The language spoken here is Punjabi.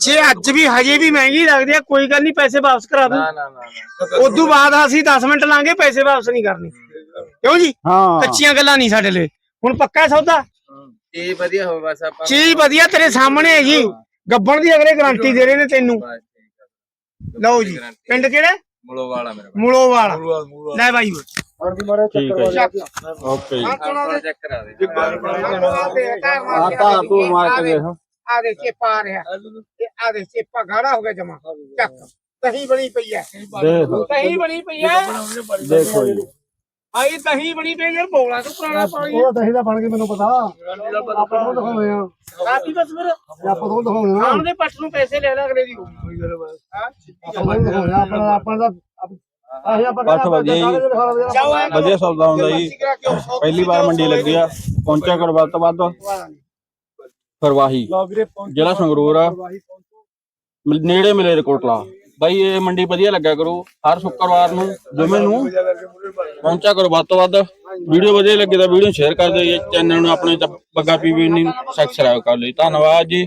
ਜੇ ਅੱਜ ਵੀ ਹਜੇ ਵੀ ਮਹਿੰਗੀ ਲੱਗਦੀ ਆ ਕੋਈ ਗੱਲ ਨਹੀਂ ਪੈਸੇ ਵਾਪਸ ਕਰਾ ਦੂੰ। ਨਾ ਨਾ ਨਾ ਉਦੋਂ ਬਾਅਦ ਅਸੀਂ 10 ਮਿੰਟ ਲਾਂਗੇ ਪੈਸੇ ਵਾਪਸ ਨਹੀਂ ਕਰਨੇ। ਕਿਉਂ ਜੀ? ਹਾਂ। ਕੱਚੀਆਂ ਗੱਲਾਂ ਨਹੀਂ ਸਾਡੇ ਲਈ। ਹੁਣ ਪੱਕਾ ਸੌਦਾ? ਚੀਜ਼ ਵਧੀਆ ਹੋਵੇ ਬਸ ਆਪਾਂ ਚੀਜ਼ ਵਧੀਆ ਤੇਰੇ ਸਾਹਮਣੇ ਹੈ। ਜੀ ਗੱਬਣ ਦੀ ਅਗਲੇ ਗਾਰੰਟੀ ਦੇ ਰਹੇ ਨੇ ਤੈਨੂੰ। ਲਓ ਜੀ। ਪਿੰਡ ਕਿਹੜਾ? ਮੁਲੋ ਵਾਲਾ ਮੇਰੇ ਮੁਲੋ ਵਾਲਾ ਲੈ ਬਾਈ ਠੀਕ ਹੈ ਜੀ ਓਕੇ ਜੀ। ਚੈੱਕ ਕਰਾ ਦੇ। ਆ ਤਾਂ ਤੂੰ ਮਾਰ ਕੇ ਦੇਖ। ਆ ਦੇ ਚੇਪਾ ਆ ਰਿਹਾ। ਤੇ ਆ ਦੇ ਚੇਪਾ ਗਾੜਾ ਹੋ ਗਿਆ ਜਮਾ। ਚੱਕ। ਦਹੀਂ ਬਣੀ ਪਈ ਹੈ ਦੇਖ। ਦਹੀਂ ਬਣੀ ਪਈ ਹੈ ਦੇਖੋ ਜੀ। ਆਈ ਦਹੀਂ ਬਣੀ ਪਈ ਯਾਰ ਬੋਲਾ ਤੂੰ ਪੁਰਾਣਾ ਪਾਣੀ ਉਹ ਦਹੀਂ ਦਾ ਬਣ ਕੇ ਮੈਨੂੰ ਪਤਾ। ਆਪਾਂ ਨੂੰ ਦਿਖਾਉਣੇ ਆ ਰਾਤੀ ਬਸ ਫਿਰ ਆਪਾਂ ਨੂੰ ਦਿਖਾਉਣੇ ਆ ਆਉਣ ਦੇ ਪੱਟ ਨੂੰ ਪੈਸੇ ਲੈ ਲੈ ਅਗਲੇ ਦੀ। ਆਪਾਂ ਨੂੰ ਦਿਖਾਉਣੇ ਆ ਆਪਣਾ ਆਪਾਂ ਦਾ ਆਹੀ ਆਪਾਂ ਪੱਠ ਵਧੀਆ ਵਧੀਆ ਸੌਦਾ ਹੁੰਦਾ ਜੀ ਪਹਿਲੀ ਵਾਰ ਮੰਡੀ ਲੱਗੀ ਆ। ਪਹੁੰਚਿਆ ਕਰ ਵੱਧ ਤੋਂ ਵੱਧ। ਫਰਵਾਹੀ ਜ਼ਿਲ੍ਹਾ ਸੰਗਰੂਰ ਆ। ਨੇੜੇ ਮਿਲੇ ਰਕੋਟਲਾ ਬਾਈ ਇਹ ਮੰਡੀ ਵਧੀਆ ਲੱਗਾ ਕਰੂ। ਹਰ ਸ਼ੁੱਕਰਵਾਰ ਨੂੰ ਜੁਮੇ ਨੂੰ ਪਹੁੰਚਿਆ ਕਰੋ ਵੱਧ ਤੋਂ ਵੱਧ। ਵੀਡੀਓ ਵਧੀਆ ਲੱਗੇ ਤਾਂ ਵੀਡੀਓ ਸ਼ੇਅਰ ਕਰ ਦਿਓ। ਜੀ ਚੈਨਲ ਨੂੰ ਆਪਣੇ ਬੱਗਾ ਪੀਵੀ ਨੂੰ ਸਬਸਕ੍ਰਾਈਬ ਕਰ ਲਈ ਧੰਨਵਾਦ ਜੀ।